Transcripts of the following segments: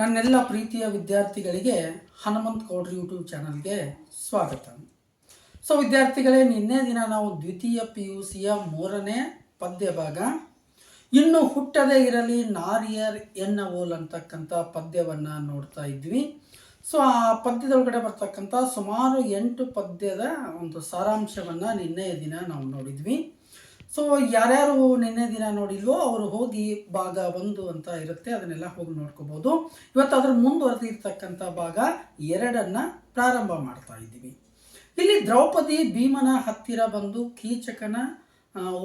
ನನ್ನೆಲ್ಲ ಪ್ರೀತಿಯ ವಿದ್ಯಾರ್ಥಿಗಳಿಗೆ ಹನುಮಂತ್ ಗೌಡ್ರ ಯೂಟ್ಯೂಬ್ ಚಾನಲ್ಗೆ ಸ್ವಾಗತ. ಸೊ ವಿದ್ಯಾರ್ಥಿಗಳೇ, ನಿನ್ನೆ ದಿನ ನಾವು ದ್ವಿತೀಯ ಪಿ ಯು ಸಿಯ ಮೂರನೇ ಪದ್ಯ ಭಾಗ ಇನ್ನು ಹುಟ್ಟದೇ ಇರಲಿ ನಾರಿಯರ್ ಓಲ್ ಅಂತಕ್ಕಂಥ ಪದ್ಯವನ್ನು ನೋಡ್ತಾ ಇದ್ವಿ. ಸೊ ಆ ಪದ್ಯದೊಳಗಡೆ ಬರ್ತಕ್ಕಂಥ ಸುಮಾರು ಎಂಟು ಪದ್ಯದ ಒಂದು ಸಾರಾಂಶವನ್ನು ನಿನ್ನೆಯ ದಿನ ನಾವು ನೋಡಿದ್ವಿ. ಸೊ ಯಾರ್ಯಾರು ನಿನ್ನೆ ದಿನ ನೋಡಿಲ್ವೋ ಅವರು ಹೋಗಿ ಭಾಗ ಒಂದು ಅಂತ ಇರುತ್ತೆ, ಅದನ್ನೆಲ್ಲ ಹೋಗಿ ನೋಡ್ಕೋಬೋದು. ಇವತ್ತು ಅದ್ರ ಮುಂದುವರೆದಿರ್ತಕ್ಕಂಥ ಭಾಗ ಎರಡನ್ನು ಪ್ರಾರಂಭ ಮಾಡ್ತಾ ಇದ್ದೀವಿ. ಇಲ್ಲಿ ದ್ರೌಪದಿ ಭೀಮನ ಹತ್ತಿರ ಬಂದು ಕೀಚಕನ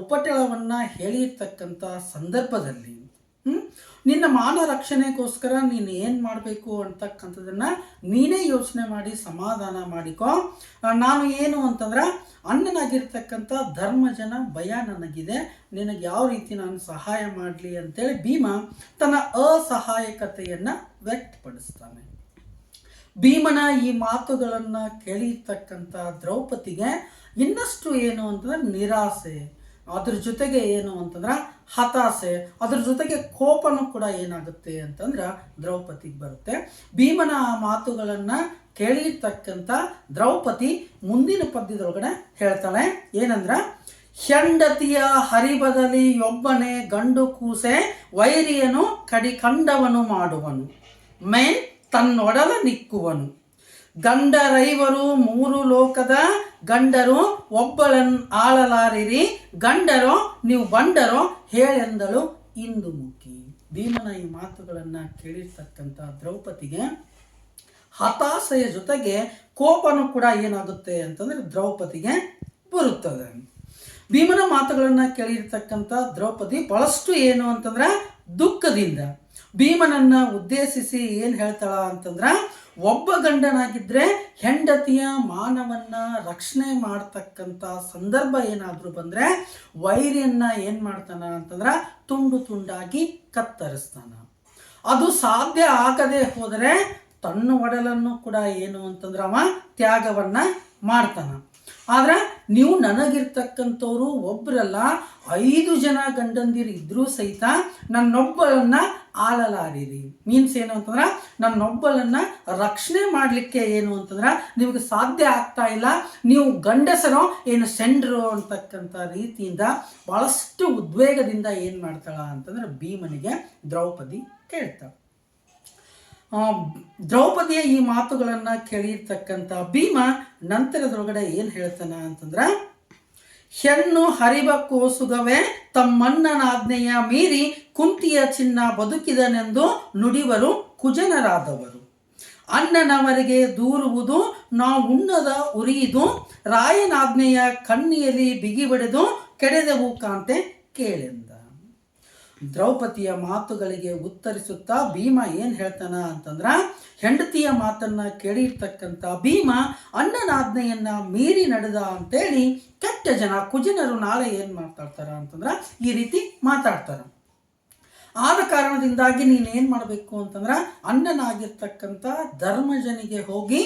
ಉಪಟಳವನ್ನು ಹೇಳಿರ್ತಕ್ಕಂಥ ಸಂದರ್ಭದಲ್ಲಿ ನಿನ್ನ ಮಾನ ರಕ್ಷಣೆಗೋಸ್ಕರ ನೀನು ಏನು ಮಾಡಬೇಕು ಅಂತಕ್ಕಂಥದ್ದನ್ನ ನೀನೇ ಯೋಚನೆ ಮಾಡಿ, ಸಮಾಧಾನ ಮಾಡಿಕೊ. ನಾನು ಏನು ಅಂತಂದ್ರೆ ಅಣ್ಣನಾಗಿರ್ತಕ್ಕಂಥ ಧರ್ಮಜನ ಭಯ ನನಗಿದೆ. ನಿನಗೆ ಯಾವ ರೀತಿ ನಾನು ಸಹಾಯ ಮಾಡಲಿ ಅಂತೇಳಿ ಭೀಮ ತನ್ನ ಅಸಹಾಯಕತೆಯನ್ನು ವ್ಯಕ್ತಪಡಿಸ್ತಾನೆ. ಭೀಮನ ಈ ಮಾತುಗಳನ್ನು ಕೇಳಿರ್ತಕ್ಕಂಥ ದ್ರೌಪದಿಗೆ ಇನ್ನಷ್ಟು ಏನು ಅಂತಂದ್ರೆ ನಿರಾಸೆ. ಅದ್ರ ಜೊತೆಗೆ ಏನು ಅಂತಂದ್ರೆ ಹತಾಸೆ, ಅದ್ರ ಜೊತೆಗೆ ಕೋಪನೂ ಕೂಡ ಏನಾಗುತ್ತೆ ಅಂತಂದ್ರೆ ದ್ರೌಪದಿಗೆ ಬರುತ್ತೆ. ಭೀಮನ ಮಾತುಗಳನ್ನು ಕೇಳಿರ್ತಕ್ಕಂಥ ದ್ರೌಪದಿ ಮುಂದಿನ ಪದ್ಯದೊಳಗಡೆ ಹೇಳ್ತಾಳೆ. ಏನಂದ್ರೆ, ಹೆಂಡತಿಯ ಹರಿಬದಲಿ ಒಬ್ಬನೇ ಗಂಡು ಕೂಸೆ, ವೈರಿಯನು ಕಡಿಕಂಡವನು ಮಾಡುವನು, ಮೇನ್ ತನ್ನೊಡಲ ನಿಕ್ಕುವನು. ಗಂಡ ರೈವರು ಮೂರು ಲೋಕದ ಗಂಡರು ಒಬ್ಬಳನ್ ಆಳಲಾರಿರಿ, ಗಂಡರೋ ನೀವು ಬಂಡರೋ ಹೇಳೆಂದಳು ಇಂದು ಮುಖಿ ಭೀಮನ ಈ ಮಾತುಗಳನ್ನು ಕೇಳಿರ್ತಕ್ಕಂಥ ದ್ರೌಪದಿಗೆ ಹತಾಶೆಯ ಜೊತೆಗೆ ಕೋಪನೂ ಕೂಡ ಏನಾಗುತ್ತೆ ಅಂತಂದ್ರೆ ದ್ರೌಪದಿಗೆ ಬರುತ್ತದೆ. ಭೀಮನ ಮಾತುಗಳನ್ನು ಕೇಳಿರ್ತಕ್ಕಂಥ ದ್ರೌಪದಿ ಬಹಳಷ್ಟು ಏನು ಅಂತಂದ್ರೆ ದುಃಖದಿಂದ ಭೀಮನನ್ನ ಉದ್ದೇಶಿಸಿ ಏನು ಹೇಳ್ತಾಳ ಅಂತಂದ್ರೆ ಒಬ್ಬ ಗಂಡನಾಗಿದ್ರೆ ಹೆಂಡತಿಯ ಮಾನವನ್ನ ರಕ್ಷಣೆ ಮಾಡ್ತಕ್ಕಂಥ ಸಂದರ್ಭ ಏನಾದರೂ ಬಂದ್ರೆ ವೈರಿಯನ್ನ ಏನು ಮಾಡ್ತಾನ ಅಂತಂದ್ರೆ ತುಂಡು ತುಂಡಾಗಿ ಕತ್ತರಿಸ್ತಾನ. ಅದು ಸಾಧ್ಯ ಆಗದೆ ಹೋದರೆ ತನ್ನ ಒಡಲನ್ನು ಕೂಡ ಏನು ಅಂತಂದ್ರೆ ಅವ ತ್ಯಾಗವನ್ನ ಮಾಡ್ತಾನ. ಆದ್ರೆ ನೀವು ನನಗಿರ್ತಕ್ಕಂಥವ್ರು ಒಬ್ಬರಲ್ಲ ಐದು ಜನ ಗಂಡಂದಿರು ಇದ್ರೂ ಸಹಿತ ನನ್ನೊಬ್ಬಳನ್ನ ಆಳಲಾರಿರಿ ಮೀನ್ಸ್ ಏನು ಅಂತಂದ್ರೆ ನನ್ನೊಬ್ಬಳನ್ನ ರಕ್ಷಣೆ ಮಾಡಲಿಕ್ಕೆ ಏನು ಅಂತಂದ್ರೆ ನಿಮಗೆ ಸಾಧ್ಯ ಆಗ್ತಾ ಇಲ್ಲ. ನೀವು ಗಂಡಸರೋ ಏನು ಸೆಂಡ್ರು ಅಂತಕ್ಕಂಥ ರೀತಿಯಿಂದ ಬಹಳಷ್ಟು ಉದ್ವೇಗದಿಂದ ಏನು ಮಾಡ್ತಾಳ ಅಂತಂದ್ರೆ ಭೀಮನಿಗೆ ದ್ರೌಪದಿ ಕೇಳ್ತಾಳೆ. ದ್ರೌಪದಿಯ ಈ ಮಾತುಗಳನ್ನು ಕೇಳಿರ್ತಕ್ಕಂಥ ಭೀಮ ನಂತರದೊಳಗಡೆ ಏನು ಹೇಳ್ತಾನ ಅಂತಂದ್ರೆ ಹೆಣ್ಣು ಹರಿವ ತಮ್ಮಣ್ಣನ ಆಜ್ಞೆಯ ಮೀರಿ ಕುಂತಿಯ ಚಿನ್ನ ಬದುಕಿದನೆಂದು ನುಡಿವರು ಕುಜನರಾದವರು. ಅಣ್ಣನವರಿಗೆ ದೂರುವುದು, ನಾವು ಉಣ್ಣದ ಉರಿಯಿದು ರಾಯನಾಜ್ಞೆಯ ಕಣ್ಣಿಯಲ್ಲಿ ಬಿಗಿ ಬಡಿದು ಕೆಡೆದವು ಕಾಂತೆ ಕೇಳೆಂದ ದ್ರೌಪದಿಯ ಮಾತುಗಳಿಗೆ ಉತ್ತರಿಸುತ್ತಾ ಭೀಮ ಏನು ಹೇಳ್ತಾನ ಅಂತಂದ್ರ, ಹೆಂಡತಿಯ ಮಾತನ್ನ ಕೇಳಿರ್ತಕ್ಕಂಥ ಭೀಮ ಅನ್ನನಾಜ್ಞೆಯನ್ನು ಮೀರಿ ನಡೆದ ಅಂತೇಳಿ ಕೆಟ್ಟ ಜನ ಕುಜನರು ನಾಳೆ ಏನು ಮಾತಾಡ್ತಾರ ಅಂತಂದ್ರ, ಈ ರೀತಿ ಮಾತಾಡ್ತಾರ. ಆದ ಕಾರಣದಿಂದಾಗಿ ನೀನು ಏನು ಮಾಡಬೇಕು ಅಂತಂದ್ರೆ, ಅಣ್ಣನಾಗಿರ್ತಕ್ಕಂಥ ಧರ್ಮಜನಿಗೆ ಹೋಗಿ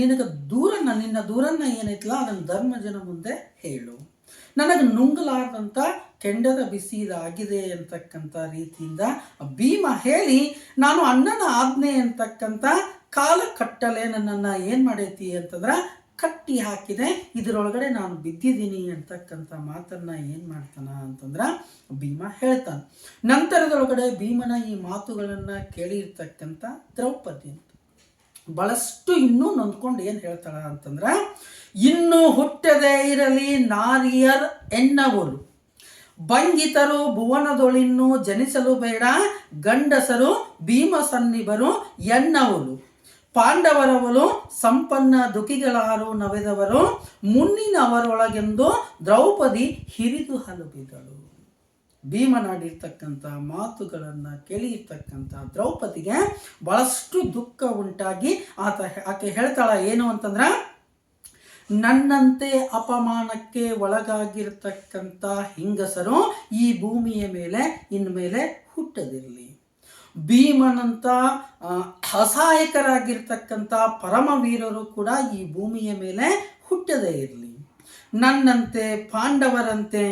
ನಿನಗೆ ದೂರನ್ನ, ನಿನ್ನ ದೂರನ್ನ ಏನೈತಲ್ಲ ಅದನ್ನು ಧರ್ಮಜನ ಮುಂದೆ ಹೇಳು. ನನಗೆ ನುಂಗಲಾರ್ದಂಥ ಕೆಂಡದ ಬಿಸಿ ಇದಾಗಿದೆ ಅಂತಕ್ಕಂಥ ರೀತಿಯಿಂದ ಭೀಮ ಹೇಳಿ, ನಾನು ಅಣ್ಣನ ಆಜ್ಞೆ ಅಂತಕ್ಕಂಥ ಕಾಲ ಕಟ್ಟಲೆ ನನ್ನನ್ನು ಏನು ಮಾಡೈತಿ ಅಂತಂದ್ರೆ ಕಟ್ಟಿ ಹಾಕಿದೆ, ಇದರೊಳಗಡೆ ನಾನು ಬಿದ್ದಿದ್ದೀನಿ ಅಂತಕ್ಕಂಥ ಮಾತನ್ನ ಏನು ಮಾಡ್ತಾನ ಅಂತಂದ್ರೆ ಭೀಮ ಹೇಳ್ತಾನೆ. ನಂತರದೊಳಗಡೆ ಭೀಮನ ಈ ಮಾತುಗಳನ್ನು ಕೇಳಿರ್ತಕ್ಕಂಥ ದ್ರೌಪದಿ ಅಂತ. ಬಹಳಷ್ಟು ಇನ್ನೂ ನೊಂದ್ಕೊಂಡು ಏನು ಹೇಳ್ತಾಳ ಅಂತಂದ್ರೆ, ಇನ್ನು ಹುಟ್ಟದೇ ಇರಲಿ ನಾರಿಯರ್ ಎನ್ನವರು ಬಂಗಿತರು ಭುವನದೊಳಿನ್ನು ಜನಿಸಲು ಬೇಡ, ಗಂಡಸರು ಭೀಮಸನ್ನಿಬರು ಎನ್ನವಲು. ಪಾಂಡವರವಲು ಸಂಪನ್ನ ದುಃಖಿಗಳಾರು ನವೆದವರು, ಮುನ್ನಿನವರೊಳಗೆಂದು ದ್ರೌಪದಿ ಹಿರಿದು ಹಲುಬಿದಳು. ಭೀಮನಾಡಿರ್ತಕ್ಕಂಥ ಮಾತುಗಳನ್ನು ಕೇಳಿರ್ತಕ್ಕಂಥ ದ್ರೌಪದಿಗೆ ಬಹಳಷ್ಟು ದುಃಖ ಉಂಟಾಗಿ ಆತ ಆಕೆ ಹೇಳ್ತಾಳ, ಏನು ಅಂತಂದ್ರೆ ನನ್ನಂತೆ ಅಪಮಾನಕ್ಕೆ ಒಳಗಾಗಿರ್ತಕ್ಕಂಥ ಹೆಂಗಸರು ಈ ಭೂಮಿಯ ಮೇಲೆ ಇನ್ಮೇಲೆ ಹುಟ್ಟದಿರಲಿ. ಭೀಮನಂತ ಅಸಹಾಯಕರಾಗಿರ್ತಕ್ಕಂಥ ಪರಮವೀರರು ಕೂಡ ಈ ಭೂಮಿಯ ಮೇಲೆ ಹುಟ್ಟದೇ ಇರಲಿ. ನನ್ನಂತೆ, ಪಾಂಡವರಂತೆ,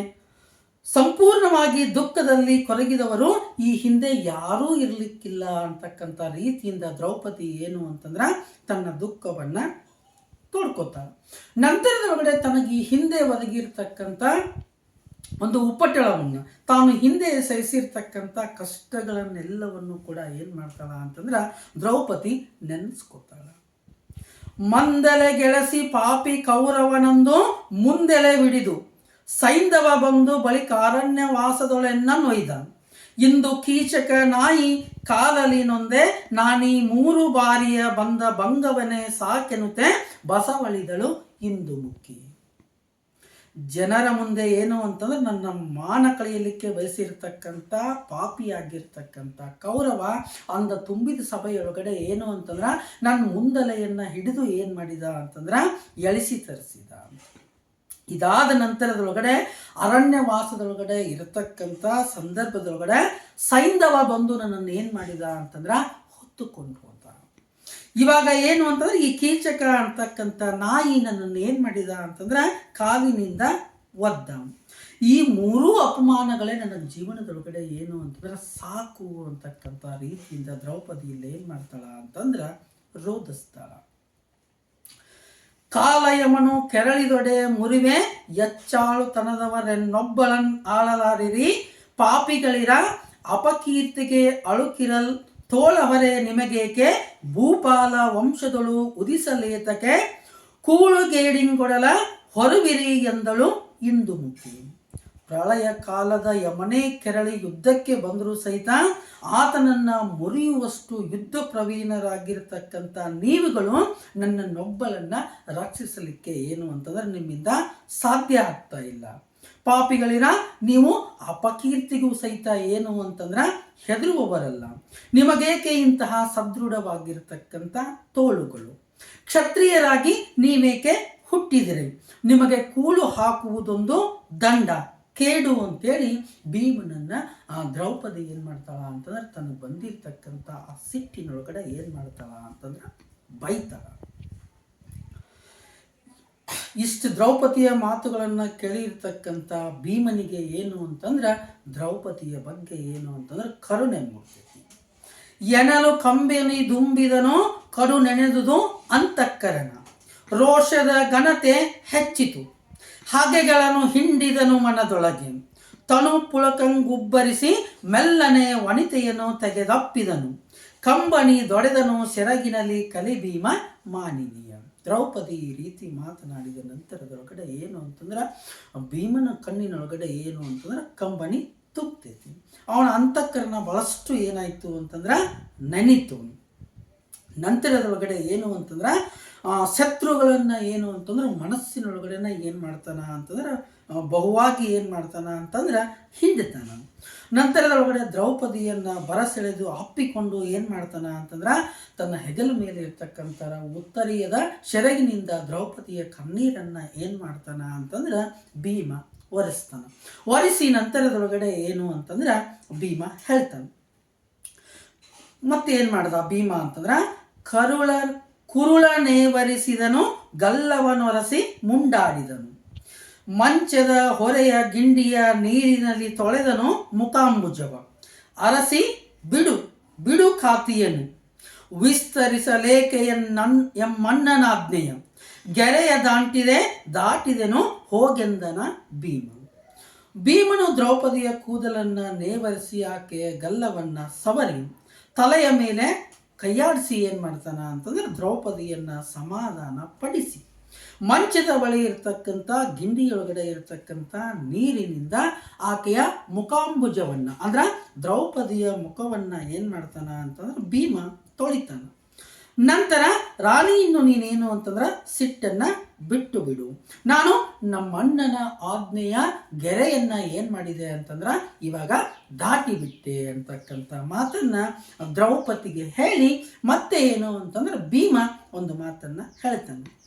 ಸಂಪೂರ್ಣವಾಗಿ ದುಃಖದಲ್ಲಿ ಕೊರಗಿದವರು ಈ ಹಿಂದೆ ಯಾರೂ ಇರಲಿಕ್ಕಿಲ್ಲ ಅಂತಕ್ಕಂಥ ರೀತಿಯಿಂದ ದ್ರೌಪದಿ ಏನು ಅಂತಂದ್ರೆ ತನ್ನ ದುಃಖವನ್ನ ತೋಡ್ಕೋತಾಳೆ ನಂತರದೊಳಗಡೆ ತನಗೆ ಈ ಹಿಂದೆ ಒದಗಿರ್ತಕ್ಕಂಥ ಒಂದು ಉಪಟಳವನ್ನು ತಾನು ಹಿಂದೆ ಸಹಿಸಿರ್ತಕ್ಕಂಥ ಕಷ್ಟಗಳನ್ನೆಲ್ಲವನ್ನು ಕೂಡ ಏನು ಮಾಡ್ತಾಳ ಅಂತಂದ್ರೆ ದ್ರೌಪದಿ ನೆನೆಸ್ಕೊತಾಳ. ಮಂದಲೆ ಗೆಳಸಿ ಪಾಪಿ ಕೌರವನಂದು ಮುಂದೆಲೆ ಬಿಡಿದು ಸೈಂಧವ ಬಂದು ಬಳಿಕ ಅರಣ್ಯವಾಸದೊಳೆನ್ನ ನೊಯ್ದ. ಇಂದು ಕೀಚಕ ನಾಯಿ ಕಾಲಲಿ ನೊಂದೆ, ನಾನೀ ಮೂರು ಬಾರಿಯ ಬಂದ ಭಂಗವನೇ ಸಾಕೆನುತೆ, ಬಸವಳಿದಳು ಇಂದು ಮುಕ್ಕಿ. ಜನರ ಮುಂದೆ ಏನು ಅಂತಂದ್ರೆ ನನ್ನ ಮಾನ ಕಳೆಯಲಿಕ್ಕೆ ಬಯಸಿರ್ತಕ್ಕಂಥ ಪಾಪಿಯಾಗಿರ್ತಕ್ಕಂಥ ಕೌರವ ಅಂದ ತುಂಬಿದ ಸಭೆಯೊಳಗಡೆ ಏನು ಅಂತಂದ್ರೆ, ನನ್ನ ಮುಂದಲೆಯನ್ನು ಹಿಡಿದು ಏನು ಮಾಡಿದ ಅಂತಂದ್ರೆ ಎಳಿಸಿ ತರಿಸಿದ ಇದಾದ ನಂತರದೊಳಗಡೆ ಅರಣ್ಯವಾಸದೊಳಗಡೆ ಇರತಕ್ಕಂಥ ಸಂದರ್ಭದೊಳಗಡೆ ಸೈಂಧವ ಬಂದು ನನ್ನನ್ನು ಏನು ಮಾಡಿದ ಅಂತಂದ್ರೆ ಹೊತ್ತುಕೊಂಡು ಹೋದ ಇವಾಗ ಏನು ಅಂತಂದ್ರೆ ಈ ಕೀಚಕ ಅಂತಕ್ಕಂಥ ನಾಯಿ ನನ್ನನ್ನು ಏನು ಮಾಡಿದ ಅಂತಂದ್ರೆ ಕಾವಿನಿಂದ ಒದ್ದ. ಈ ಮೂರೂ ಅಪಮಾನಗಳೇ ನನ್ನ ಜೀವನದೊಳಗಡೆ ಏನು ಅಂತಂದ್ರೆ ಸಾಕು ಅಂತಕ್ಕಂಥ ರೀತಿಯಿಂದ ದ್ರೌಪದಿಯಲ್ಲಿ ಏನು ಮಾಡ್ತಾಳ ಅಂತಂದ್ರೆ ರೋಧಿಸ್ತಾಳ ಕಾಲಯಮನು ಕೆರಳಿದೊಡೆ ಮುರಿವೆ, ಎಚ್ಚಾಳುತನದವರೆನ್ನೊಬ್ಬಳನ್ ಆಳಲಾರಿರಿ. ಪಾಪಿಗಳಿರ ಅಪಕೀರ್ತಿಗೆ ಅಳುಕಿರಲ್ ತೋಳವರೆ ನಿಮಗೇಕೆ? ಭೂಪಾಲ ವಂಶದಳು ಉದಿಸಲೇತಕೆ? ಕೂಳುಗೇಡಿಂಗೊಡಲ ಹೊರುವಿರಿ ಎಂದಳು ಇಂದು ಮುಖಿ ಪ್ರಳಯ ಕಾಲದ ಯಮನೆ ಕೆರಳಿ ಯುದ್ಧಕ್ಕೆ ಬಂದರೂ ಸಹಿತ ಆತನನ್ನ ಮುರಿಯುವಷ್ಟು ಯುದ್ಧ ಪ್ರವೀಣರಾಗಿರ್ತಕ್ಕಂಥ ನೀವುಗಳು ನನ್ನನ್ನೊಬ್ಬಳನ್ನ ರಕ್ಷಿಸಲಿಕ್ಕೆ ಏನು ಅಂತಂದ್ರೆ ನಿಮ್ಮಿಂದ ಸಾಧ್ಯ ಆಗ್ತಾ ಇಲ್ಲ. ಪಾಪಿಗಳಿರ, ನೀವು ಅಪಕೀರ್ತಿಗೂ ಸಹಿತ ಏನು ಅಂತಂದ್ರೆ ಹೆದರುವವರಲ್ಲ. ನಿಮಗೇಕೆ ಇಂತಹ ಸದೃಢವಾಗಿರ್ತಕ್ಕಂಥ ತೋಳುಗಳು? ಕ್ಷತ್ರಿಯರಾಗಿ ನೀವೇಕೆ ಹುಟ್ಟಿದಿರಿ? ನಿಮಗೆ ಕೂಳು ಹಾಕುವುದೊಂದು ದಂಡ. ಕೇಡು ಅಂತೇಳಿ ಭೀಮನನ್ನ ಆ ದ್ರೌಪದಿ ಏನು ಮಾಡ್ತಾಳ ಅಂತಂದ್ರೆ ತನಗೆ ಬಂದಿರ್ತಕ್ಕಂಥ ಆ ಸಿಟ್ಟಿನೊಳಗಡೆ ಏನು ಮಾಡ್ತಾಳ ಅಂತಂದ್ರೆ ಬೈತಾಳ. ಇಷ್ಟು ದ್ರೌಪದಿಯ ಮಾತುಗಳನ್ನು ಕೇಳಿರ್ತಕ್ಕಂಥ ಭೀಮನಿಗೆ ಏನು ಅಂತಂದ್ರೆ ದ್ರೌಪದಿಯ ಬಗ್ಗೆ ಏನು ಅಂತಂದ್ರೆ ಕರುಣೆ ಮೂಡ್ತೈತಿ. ಎನಲು ಕಂಬೆನಿ ದುಂಬಿದನು ಕರು ನೆನೆದುದು ಅಂತಃಕರಣ. ರೋಷದ ಘನತೆ ಹೆಚ್ಚಿತು. ಹಾಗೆಗಳನ್ನು ಹಿಂಡಿದನು ಮನದೊಳಗೆ. ತನು ಪುಳಕಂಗುಬ್ಬರಿಸಿ ಮೆಲ್ಲನೆ ವನಿತೆಯನ್ನು ತೆಗೆದಪ್ಪಿದನು. ಕಂಬನಿ ದೊಡೆದನು ಸೆರಗಿನಲ್ಲಿ ಕಲಿಭೀಮ ಮಾನಿನಿಯ. ದ್ರೌಪದಿ ಈ ರೀತಿ ಮಾತನಾಡಿದ ನಂತರದೊಳಗಡೆ ಏನು ಅಂತಂದ್ರೆ, ಭೀಮನ ಕಣ್ಣಿನೊಳಗಡೆ ಏನು ಅಂತಂದ್ರೆ ಕಂಬನಿ ತುಪ್ತೈತಿ. ಅವನ ಅಂತಃಕರಣ ಬಹಳಷ್ಟು ಏನಾಯಿತು ಅಂತಂದ್ರೆ, ನೆನಿತು. ನಂತರದೊಳಗಡೆ ಏನು ಅಂತಂದ್ರೆ ಶತ್ರುಗಳನ್ನ ಏನು ಅಂತಂದ್ರೆ ಮನಸ್ಸಿನೊಳಗಡೆನ ಏನು ಮಾಡ್ತಾನ ಅಂತಂದ್ರೆ ಆ, ಬಹುವಾಗಿ ಏನು ಮಾಡ್ತಾನ ಅಂತಂದ್ರೆ ಹಿಂಡ್ತಾನ ನಂತರದೊಳಗಡೆ ದ್ರೌಪದಿಯನ್ನ ಬರಸೆಳೆದು ಅಪ್ಪಿಕೊಂಡು ಏನು ಮಾಡ್ತಾನ ಅಂತಂದ್ರೆ ತನ್ನ ಹೆಗಲ ಮೇಲೆ ಇರ್ತಕ್ಕಂಥ ಉತ್ತರೀಯದ ಸೆರಗಿನಿಂದ ದ್ರೌಪದಿಯ ಕಣ್ಣೀರನ್ನು ಏನು ಮಾಡ್ತಾನ ಅಂತಂದ್ರೆ ಭೀಮ ಒರೆಸ್ತಾನ. ಒರೆಸಿ ನಂತರದೊಳಗಡೆ ಏನು ಅಂತಂದ್ರೆ ಭೀಮ ಹೇಳ್ತಾನೆ. ಮತ್ತೆ ಏನು ಮಾಡ್ದ ಭೀಮ ಅಂತಂದ್ರೆ ಕರುಳ ಕುರುಳ ನೇವರಿಸಿದನು ಗಲ್ಲವನೊರಸಿ ಮುಂಡಾಡಿದನು. ಮಂಚದ ಹೊರೆಯ ಗಿಂಡಿಯ ನೀರಿನಲ್ಲಿ ತೊಳೆದನು ಮುಖಾಂಬುಜವ ಅರಸಿ, ಬಿಡು ಬಿಡು ಖಾತಿಯನು ವಿಸ್ತರಿಸಲೇಕೆಯನ್ನನ್ ಎಮ್ಮಣ್ಣನಾಜ್ಞೆಯ ಗೆರೆಯ ದಾಂಟಿದೆ, ದಾಟಿದೆನು ಹೋಗೆಂದನ ಭೀಮ ಭೀಮನು ದ್ರೌಪದಿಯ ಕೂದಲನ್ನ ನೇವರಿಸಿ ಆಕೆಯ ಗಲ್ಲವನ್ನ ಸವರಿ, ತಲೆಯ ಮೇಲೆ ಕೈಯಾಡಿಸಿ ಏನು ಮಾಡ್ತಾನ ಅಂತಂದ್ರೆ ದ್ರೌಪದಿಯನ್ನ ಸಮಾಧಾನ ಪಡಿಸಿ. ಮಂಚದ ಬಳಿ ಇರತಕ್ಕಂಥ ಗಿಂಡಿಯೊಳಗಡೆ ಇರತಕ್ಕಂಥ ನೀರಿನಿಂದ ಆಕೆಯ ಮುಖಾಂಬುಜವನ್ನು, ಅಂದ್ರೆ ದ್ರೌಪದಿಯ ಮುಖವನ್ನ ಏನು ಮಾಡ್ತಾನ ಅಂತಂದ್ರೆ ಭೀಮ ತೊಳಿತಾನ. ನಂತರ ರಾಣಿಯನ್ನು ನೀನೇನು ಅಂತಂದ್ರೆ ಸಿಟ್ಟನ್ನ ಬಿಟ್ಟು ಬಿಡು. ನಾನು ನಮ್ಮಣ್ಣನ ಆಜ್ಞೆಯ ಗೆರೆಯನ್ನ ಏನು ಮಾಡಿದೆ ಅಂತಂದ್ರೆ ಇವಾಗ ದಾಟಿ ಬಿಟ್ಟೆ ಅಂತಕ್ಕಂಥ ಮಾತನ್ನ ದ್ರೌಪದಿಗೆ ಹೇಳಿ ಮತ್ತೆ ಏನು ಅಂತಂದ್ರೆ ಭೀಮ ಒಂದು ಮಾತನ್ನ ಹೇಳ್ತಾನೆ.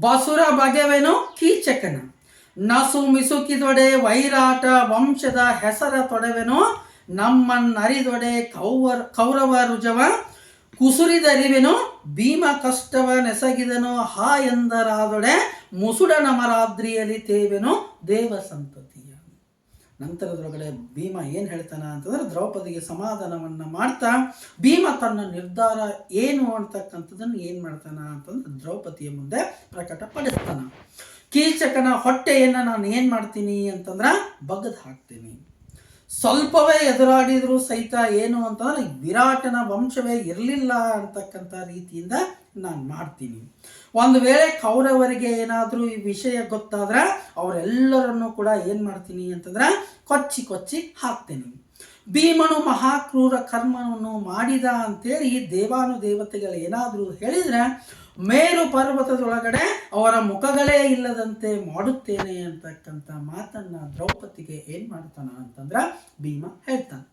ಬಸುರ ಬಗೆವೇನೋ ಕೀಚಕನ. ನಸು ಮಿಸುಕಿದೊಡೆ ವೈರಾಟ ವಂಶದ ಹೆಸರ ತೊಡವೆನೋ? ನಮ್ಮನ್ನರಿದೊಡೆ ಕೌವರ್, ಕೌರವ ರುಜವ ಕುಸುರಿದರಿವೆನು, ಭೀಮ ಕಷ್ಟವ ನೆಸಗಿದನೋ, ಹಾ ಎಂದರಾದೊಡೆ ಮುಸುಡ ನಮರಾದ್ರಿಯಲ್ಲಿ ತೇವೆನು, ದೇವ ಸಂತತಿಯ. ನಂತರದೊಳಗಡೆ ಭೀಮ ಏನು ಹೇಳ್ತಾನ ಅಂತಂದ್ರೆ ದ್ರೌಪದಿಗೆ ಸಮಾಧಾನವನ್ನು ಮಾಡ್ತಾ, ಭೀಮ ತನ್ನ ನಿರ್ಧಾರ ಏನು ಅಂತಕ್ಕಂಥದ್ದನ್ನು ಏನು ಮಾಡ್ತಾನ ಅಂತಂದ್ರೆ ದ್ರೌಪದಿಯ ಮುಂದೆ ಪ್ರಕಟಪಡಿಸ್ತಾನ ಕೀಚಕನ ಹೊಟ್ಟೆಯನ್ನು ನಾನು ಏನು ಮಾಡ್ತೀನಿ ಅಂತಂದ್ರೆ ಬಗ್ಗದು ಹಾಕ್ತೀನಿ. ಸ್ವಲ್ಪವೇ ಎದುರಾಡಿದರೂ ಸಹಿತ ಏನು ಅಂತಂದ್ರೆ ವಿರಾಟನ ವಂಶವೇ ಇರಲಿಲ್ಲ ಅಂತಕ್ಕಂಥ ರೀತಿಯಿಂದ ನಾನು ಮಾಡ್ತೀನಿ. ಒಂದು ವೇಳೆ ಕೌರವರಿಗೆ ಏನಾದರೂ ಈ ವಿಷಯ ಗೊತ್ತಾದ್ರೆ ಅವರೆಲ್ಲರನ್ನು ಕೂಡ ಏನು ಮಾಡ್ತೀನಿ ಅಂತಂದ್ರೆ ಕೊಚ್ಚಿ ಕೊಚ್ಚಿ ಹಾಕ್ತೀನಿ. ಭೀಮನು ಮಹಾಕ್ರೂರ ಕರ್ಮವನ್ನು ಮಾಡಿದ ಅಂತೇಳಿ ದೇವಾನು ದೇವತೆಗಳು ಏನಾದರೂ ಹೇಳಿದ್ರೆ ಮೇರು ಪರ್ವತದೊಳಗಡೆ ಅವರ ಮುಖಗಳೇ ಇಲ್ಲದಂತೆ ಮಾಡುತ್ತೇನೆ ಅಂತಕ್ಕಂಥ ಮಾತನ್ನ ದ್ರೌಪದಿಗೆ ಏನು ಮಾಡ್ತಾನ ಅಂತಂದ್ರ ಭೀಮ ಹೇಳ್ತಾನೆ.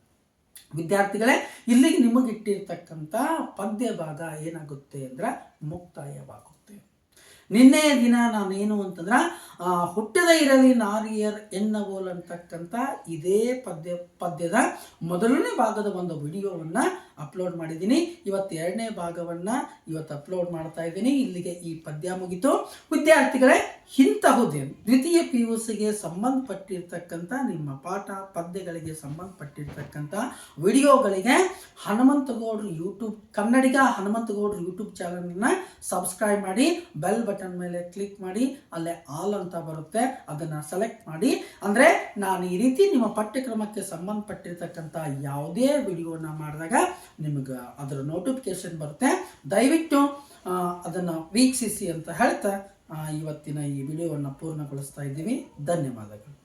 ವಿದ್ಯಾರ್ಥಿಗಳೇ ಇಲ್ಲಿಗೆ ನಿಮಗಿಟ್ಟಿರ್ತಕ್ಕಂಥ ಪದ್ಯ ಭಾಗ ಏನಾಗುತ್ತೆ ಅಂದ್ರೆ ಮುಕ್ತಾಯವಾಗುತ್ತೆ ನಿನ್ನೆಯ ದಿನ ನಾನೇನು ಅಂತಂದ್ರೆ ಹುಟ್ಟದ ಇರಲಿ ನಾರಿಯರ್ ಎನ್ನಬೋಲ್ ಅಂತಕ್ಕಂಥ ಇದೇ ಪದ್ಯ, ಪದ್ಯದ ಮೊದಲನೇ ಭಾಗದ ಒಂದು ವಿಡಿಯೋವನ್ನು ಅಪ್ಲೋಡ್ ಮಾಡಿದ್ದೀನಿ. ಇವತ್ತು ಎರಡನೇ ಭಾಗವನ್ನು ಇವತ್ತು ಅಪ್ಲೋಡ್ ಮಾಡ್ತಾ ಇದ್ದೀನಿ. ಇಲ್ಲಿಗೆ ಈ ಪದ್ಯ ಮುಗಿತು. ವಿದ್ಯಾರ್ಥಿಗಳೇ ಇಂತಹುದೇ ದ್ವಿತೀಯ ಪಿ ಯು ಸಿಗೆ ಸಂಬಂಧಪಟ್ಟಿರ್ತಕ್ಕಂಥ ನಿಮ್ಮ ಪಾಠ ಪದ್ಯಗಳಿಗೆ ಸಂಬಂಧಪಟ್ಟಿರ್ತಕ್ಕಂಥ ವಿಡಿಯೋಗಳಿಗೆ ಹನುಮಂತಗೌಡ್ರು ಯೂಟ್ಯೂಬ್ ಕನ್ನಡಿಗ ಹನುಮಂತಗೌಡ್ರು ಯೂಟ್ಯೂಬ್ ಚಾನಲನ್ನು ಸಬ್ಸ್ಕ್ರೈಬ್ ಮಾಡಿ ಬೆಲ್ ಬಟನ್ ಮೇಲೆ ಕ್ಲಿಕ್ ಮಾಡಿ, ಅಲ್ಲೇ ಆಲ್ ಅಂತ ಬರುತ್ತೆ. ಅದನ್ನು ಸೆಲೆಕ್ಟ್ ಮಾಡಿ. ಅಂದರೆ ನಾನು ಈ ರೀತಿ ನಿಮ್ಮ ಪಠ್ಯಕ್ರಮಕ್ಕೆ ಸಂಬಂಧಪಟ್ಟಿರ್ತಕ್ಕಂಥ ಯಾವುದೇ ವಿಡಿಯೋನ ಮಾಡಿದಾಗ ನಿಮಗೆ ಅದರ ನೋಟಿಫಿಕೇಶನ್ ಬರುತ್ತೆ. ದಯವಿಟ್ಟು ಅದನ್ನು ವೀಕ್ಷಿಸಿ ಅಂತ ಹೇಳ್ತಾ ಇವತ್ತಿನ ಈ ವಿಡಿಯೋವನ್ನು ಪೂರ್ಣಗೊಳಿಸ್ತಾ ಇದ್ದೀವಿ. ಧನ್ಯವಾದಗಳು.